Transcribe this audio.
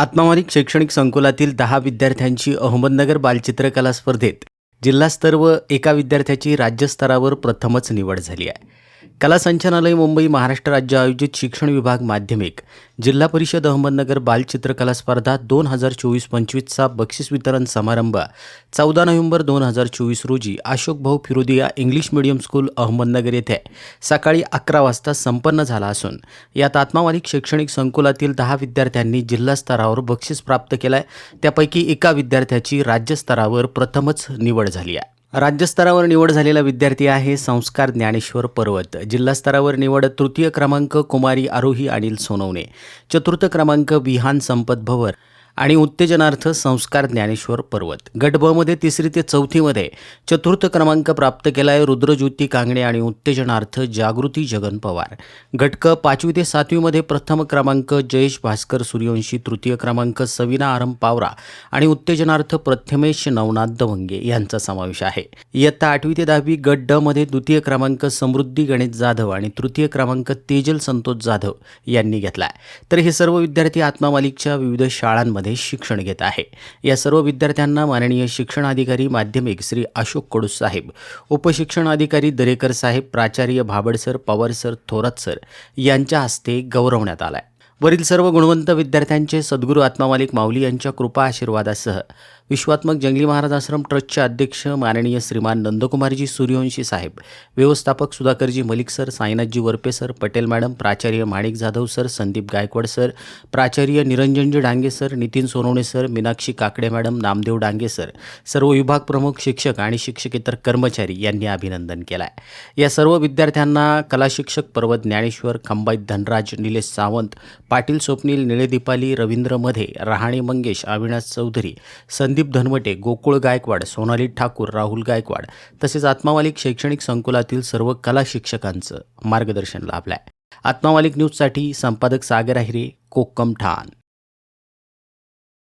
आत्मामानिक शैक्षणिक संकुलातील दहा विद्यार्थ्यांची अहमदनगर बालचित्रकला स्पर्धेत जिल्हास्तर व एका विद्यार्थ्याची राज्यस्तरावर प्रथमच निवड झाली आहे. कला संचालनालय मुंबई महाराष्ट्र राज्य आयोजित शिक्षण विभाग माध्यमिक. जिल्हा परिषद अहमदनगर बालचित्रकला स्पर्धा दोन हजार चोवीस पंचवीसचा बक्षीस वितरण समारंभ. चौदा नोव्हेंबर दोन हजार चोवीस रोजी Ashok Bhau Firodia English medium school Ahmednagar येथे सकाळी अकरा वाजता संपन्न झाला असून यात आत्मावादी शैक्षणिक संकुलातील दहा विद्यार्थ्यांनी जिल्हास्तरावर बक्षीस प्राप्त केलं आहे त्यापैकी एका विद्यार्थ्याची राज्यस्तरावर प्रथमच निवड झाली आहे. राज्यस्तरावर निवड झालेला विद्यार्थी आहे संस्कार ज्ञानेश्वर पर्वत. जिल्हास्तरावर निवड तृतीय क्रमांक कुमारी आरोही अनिल सोनवणे. चतुर्थ क्रमांक विहान संपत भवर. आणि उत्तेजनार्थ संस्कार ज्ञानेश्वर पर्वत. गट ब मध्ये तिसरी ते चौथीमध्ये चतुर्थ क्रमांक प्राप्त केला आहे रुद्रज्योती कांगणे आणि उत्तेजनार्थ जागृती जगन पवार. गटक पाचवी ते सातवीमध्ये प्रथम क्रमांक जयेश भास्कर सूर्यवंशी तृतीय क्रमांक सविना आरम पावरा आणि उत्तेजनार्थ प्रथमेश नवनाथ दवंगे यांचा समावेश आहे. इयत्ता आठवी ते दहावी गट ड मध्ये द्वितीय क्रमांक समृद्धी गणेश जाधव आणि तृतीय क्रमांक तेजल संतोष जाधव यांनी घेतला तर हे सर्व विद्यार्थी आत्मा मालिकच्या विविध शाळांमध्ये शिक्षण घेत आहे. या सर्व विद्यार्थ्यांना माननीय शिक्षणाधिकारी माध्यमिक श्री अशोक कडूस साहेब उपशिक्षणाधिकारी दरेकर साहेब प्राचार्य Bhabad sir Pawar sir Thorat sir यांच्या हस्ते गौरवण्यात आलाय. वरील सर्व गुणवंत विद्यार्थ्यांचे सद्गुरू आत्मामालिक माऊली यांच्या कृपा आशीर्वादासह विश्वात्मक जंगली महाराज आश्रम ट्रस्टचे अध्यक्ष माननीय श्रीमान नंदकुमारजी सूर्यवंशी साहेब व्यवस्थापक Sudhakarji Malik sir Sainathji Warpe sir Patel madam प्राचार्य माणिक जाधव सर संदीप गायकवाड सर प्राचार्य Niranjanji Dange sir Nitin Sonawane sir Meenakshi Kakade madam Namdev Dange sir सर्व विभाग प्रमुख शिक्षक आणि शिक्षकेतर कर्मचारी यांनी अभिनंदन केलं आहे या सर्व विद्यार्थ्यांना कला शिक्षक पर्वत ज्ञानेश्वर खंबाईत धनराज निलेश सावंत पाटील स्वप्नील निळे दीपाली रवींद्र मधे रहाणे मंगेश अविनाश चौधरी संदीप धनवटे गोकुळ गायकवाड सोनाली ठाकूर राहुल गायकवाड तसेच आत्मावालिक शैक्षणिक संकुलातील सर्व कला शिक्षकांचं मार्गदर्शन लाभलं आहे न्यूजसाठी संपादक सागर आहिरे कोक्कम ठाण.